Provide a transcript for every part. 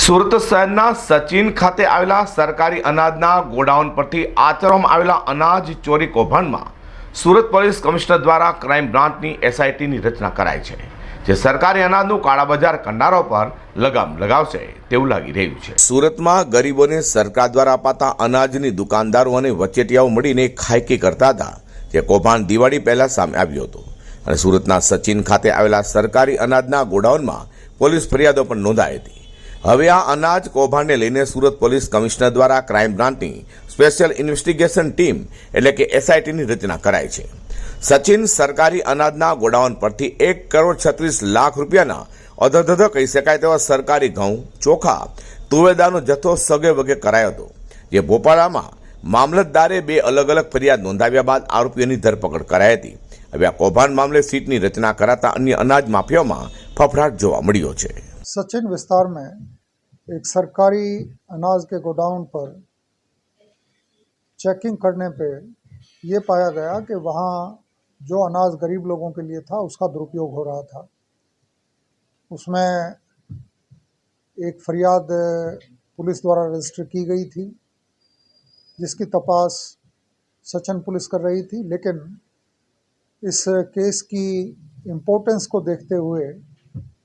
સુરત શહેરના સચિન ખાતે આવેલા સરકારી અનાજના ગોડાઉન પરથી આચરવામાં આવેલા અનાજ ચોરી કૌભાંડમાં સુરત પોલીસ કમિશનર દ્વારા ક્રાઇમ બ્રાન્ચની એસઆઈટીની રચના કરાઈ છે, જે સરકારી અનાજનું કાળાબજાર કરનારો પર લગામ લગાવશે તેવું લાગી રહ્યું છે. સુરતમાં ગરીબોને સરકાર દ્વારા અપાતા અનાજની દુકાનદારો અને વચેટિયાઓ મળીને ખાયકી કરતા હતા, જે કૌભાંડ દિવાળી પહેલા સામે આવ્યું હતું. અને સુરતના સચિન ખાતે આવેલા સરકારી અનાજના ગોડાઉનમાં પોલીસ ફરિયાદો પણ નોંધાઈ હતી. હવે આ અનાજ કૌભાંડને લઈને સુરત પોલીસ કમિશનર દ્વારા ક્રાઇમ બ્રાન્ચની સ્પેશિયલ ઇન્વેસ્ટિગેશન ટીમ, એટલે કે એસઆઈટીની રચના કરાઈ છે. સચિન સરકારી અનાજના ગોડાઉન પરથી એક કરોડ છત્રીસ લાખ રૂપિયાના અધધધ કહી શકાય તેવા સરકારી ઘઉં, ચોખા તુવેદાનો જથ્થો સગે વગે કરાયો હતો, જે ભોપાળામાં મામલતદારે બે અલગ અલગ ફરિયાદ નોંધાવ્યા બાદ આરોપીઓની ધરપકડ કરાઈ હતી. હવે આ કૌભાંડ મામલે સીટની રચના કરાતા અન્ય અનાજ માફિયાઓમાં ફફડાટ જોવા મળ્યો છે. सचिन विस्तार में एक सरकारी अनाज के गोडाउन पर चेकिंग करने पे ये पाया गया कि वहाँ जो अनाज गरीब लोगों के लिए था, उसका दुरुपयोग हो रहा था। उसमें एक फरियाद पुलिस द्वारा रजिस्टर की गई थी, जिसकी तपास सचिन पुलिस कर रही थी, लेकिन इस केस की इम्पोर्टेंस को देखते हुए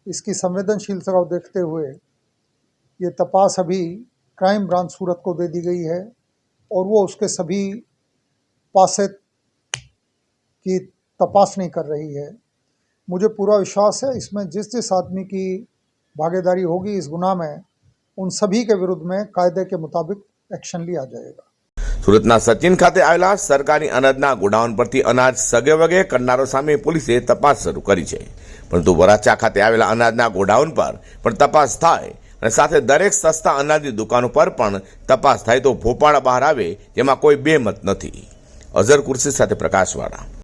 इसकी संवेदनशीलता को देखते हुए ये तपास अभी क्राइम ब्रांच सूरत को दे दी गई है और वो उसके सभी पासे की तपासनी कर रही है। मुझे पूरा विश्वास है इसमें जिस जिस आदमी की भागीदारी होगी इस गुनाह में, उन सभी के विरुद्ध में कायदे के मुताबिक एक्शन लिया जाएगा। સુરતના સચિન ખાતે આવેલા સરકારી અનાજના ગોડાઉન પરથી અનાજ સગે વગે કરનારો સામે પોલીસે તપાસ શરૂ કરી છે. પરંતુ વરાછા ખાતે આવેલા અનાજના ગોડાઉન પર પણ તપાસ થાય અને સાથે દરેક સસ્તા અનાજની દુકાનો પર પણ તપાસ થાય તો ભોપાળા બહાર આવે જેમાં કોઈ બેમત નથી. અઝર કુર્સી સાથે પ્રકાશવાળા.